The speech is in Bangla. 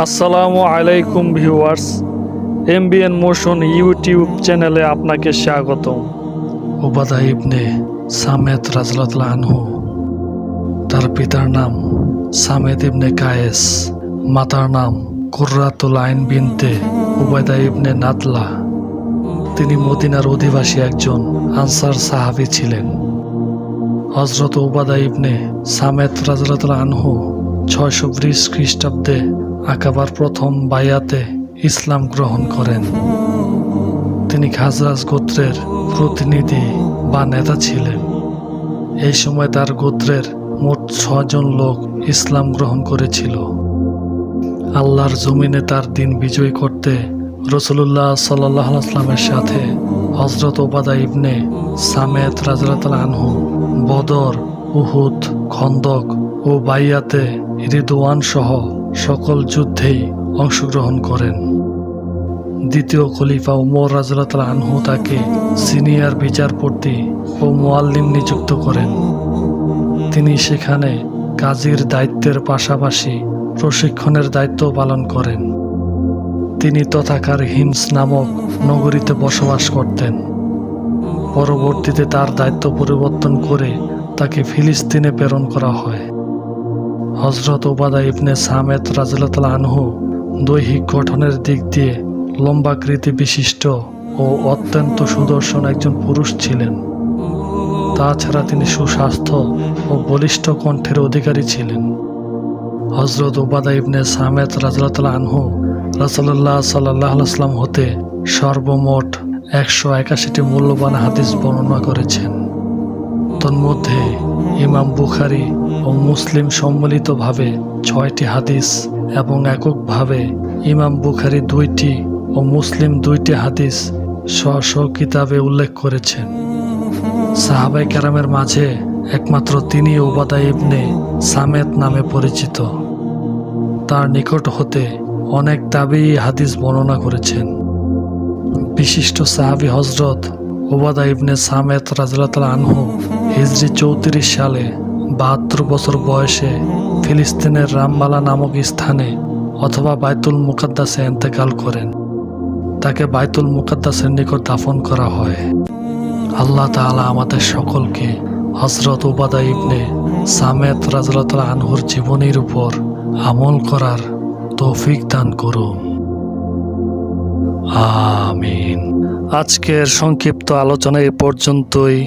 আসসালামু আলাইকুম ভিউয়ার্স, এমবিএন মোশন ইউটিউব চ্যানেলে আপনাকে স্বাগত ওবাদা ইবনে সামেদ রাজলাতলা আনহু, তার পিতার নাম সামেদ ইবনে কায়েস, মাতার নাম কুর্রাতুল আইন বিনতে উবায়দা ইবনে নাতলা। তিনি মদিনার অধিবাসী একজন আনসার সাহাবী ছিলেন। হজরত উবাদা ইবনে সামেদ রাজলাতলা আনহু ছয়শো বিশ খ্রিস্টাব্দে আকাবার প্রথম বায়াতে ইসলাম গ্রহণ করেন। তিনি খাজরাজ গোত্রের প্রতিনিধি বা নেতা ছিলেন। এই সময় তার গোত্রের মোট ছজন লোক ইসলাম গ্রহণ করেছিল। আল্লাহর জমিনে তার দিন বিজয় করতে রসুল্লাহ সাল্লাহ আসলামের সাথে হজরত ওবাদা ইবনে সামেদ রাজরাতাল আনহু, বদর, উহুদ, খন্দক ও বাইয়াতে রিদওয়ান সহ সকল যুদ্ধেই অংশগ্রহণ করেন। দ্বিতীয় খলিফা উমর রাজরাতাল আনহু তাকে সিনিয়র বিচারপতি ও মোয়াল্লিম নিযুক্ত করেন। তিনি সেখানে কাজীর দায়িত্বের পাশাপাশি প্রশিক্ষণের দায়িত্ব পালন করেন। তিনি তথাকার হিমস নামক নগরীতে বসবাস করতেন। পরবর্তীতে তার দায়িত্ব পরিবর্তন করে তাকে ফিলিস্তিনে প্রেরণ করা হয়। হজরত ওবাদা ইবনে সামেদ রাজলাতাল আনহু দৈহিক গঠনের দিক দিয়ে লম্বাকৃতি বিশিষ্ট ও অত্যন্ত সুদর্শন একজন পুরুষ ছিলেন। তাছাড়া তিনি সুস্বাস্থ্য ও বলিষ্ঠ কণ্ঠের অধিকারী ছিলেন। হজরত ওবাদা ইবনে সামেদ রাজলাতাল আনহু রাসল্লাহ সাল্লাহ আসলাম হতে সর্বমোট একশো একাশিটি মূল্যবান হাদিস বর্ণনা করেছেন। তন্মধ্যে ইমাম বুখারি ও মুসলিম সম্মিলিতভাবে ছয়টি হাদিস এবং এককভাবে ইমাম বুখারি দুইটি ও মুসলিম দুইটি হাদিস স্ব স্ব কিতাবে উল্লেখ করেছেন। সাহাবাই কেরামের মাঝে একমাত্র তিনি ওবাদা ইবনে সামেত নামে পরিচিত। তার নিকট হতে অনেক দাবি হাদিস বর্ণনা করেছেন। বিশিষ্ট সাহাবি হজরত ওবাদা ইবনে সামেত রাজলাতাল আনহু হিজরি চৌত্রিশ সালে বাহাত্তর বছর বয়সে ফিলিস্তিনের রামবালা নামক স্থানে অথবা বাইতুল মুকাদ্দাসে এন্তেকাল করেন। তাকে বাইতুল মুকাদ্দাসের নিকট দাফন করা হয়। আল্লাহ তাআলা আমাদের সকলকে হজরত উবাদা ইবনে সামেত রাজলাতাল আনহুর জীবনীর উপর আমল করার তৌফিক দান করুন। আমিন। আজকের সংক্ষিপ্ত আলোচনা এ পর্যন্তই।